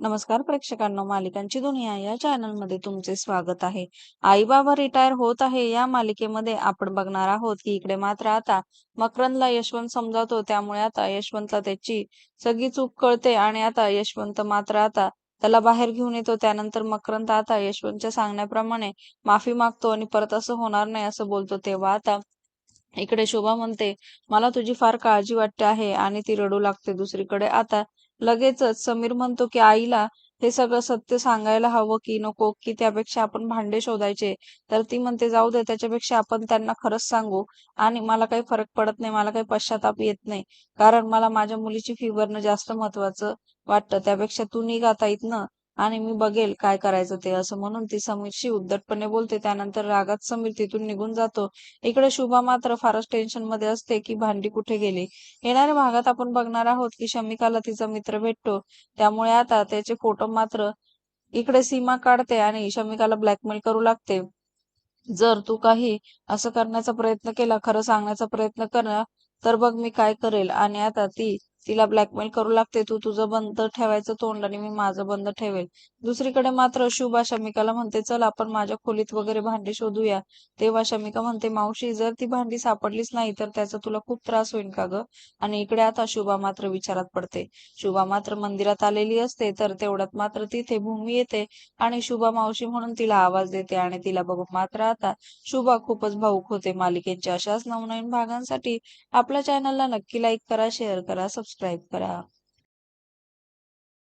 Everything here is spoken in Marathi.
नमस्कार प्रेक्षकांनो मालिकांची दुनिया या चॅनलमध्ये तुमचे स्वागत आहे. आई बाबा रिटायर होत आहे या मालिकेमध्ये आपण बघणार आहोत की इकडे मात्र आता मकरंदला यशवंत समजावतो त्यामुळे आता यशवंतला त्याची सगळी चूक कळते आणि आता यशवंत मात्र आता त्याला बाहेर घेऊन येतो. त्यानंतर मकरंद आता यशवंतच्या सांगण्याप्रमाणे माफी मागतो आणि परत असं होणार नाही असं बोलतो. तेव्हा आता इकडे शोभा म्हणते मला तुझी फार काळजी वाटते आहे आणि ती रडू लागते दुसरीकडे. आता लगेचच समीर म्हणतो की आईला हे सगळं सत्य सांगायला हवं की नको की त्यापेक्षा आपण भांडे शोधायचे. तर ती म्हणते जाऊ दे त्याच्यापेक्षा आपण त्यांना खरंच सांगू आणि मला काही फरक पडत नाही मला काही पश्चाताप येत नाही. कारण मला माझ्या मुलीची फी भरणं जास्त महत्वाचं वाटतं. त्यापेक्षा तू निघ आता इथनं आणि मी बघेल काय करायचं ते असं म्हणून ती समीरशी उद्धटपणे बोलते. त्यानंतर रागात समीर तिथून निघून जातो. इकडे शुभा मात्र फारच टेन्शनमध्ये असते की भांडी कुठे गेली? येणाऱ्या भागात आपण बघणार आहोत की शमिकाला तिचा मित्र भेटतो. त्यामुळे आता त्याचे फोटो मात्र इकडे सीमा काढते आणि शमिकाला ब्लॅकमेल करू लागते. जर तू काही असं करण्याचा प्रयत्न केला खरं सांगण्याचा प्रयत्न कर तर बघ मी काय करेल. आणि आता ती तिला ब्लॅकमेल करू लागते. तू तुझं बंद ठेवायचं तोंड आणि मी माझं बंद ठेवेल. दुसरीकडे मात्र शुभा शमिकाला म्हणते चल आपण माझ्या खोलीत वगैरे भांडी शोधूया. तेव्हा शमिका म्हणते मावशी जर ती भांडी सापडलीच नाही तर त्याचा तुला खूप त्रास होईल का ग? आणि इकडे आता शुभा मात्र विचारात पडते. शुभा मात्र मंदिरात आलेली असते तर तेवढ्यात मात्र तिथे भूमी येते आणि शुभा मावशी म्हणून तिला आवाज देते आणि तिला बघून मात्र आता शुभा खूपच भाऊक होते. मालिकेच्या अशाच नवनवीन भागांसाठी आपल्या चॅनलला नक्की लाईक करा शेअर करा सबस्क्राईब करा.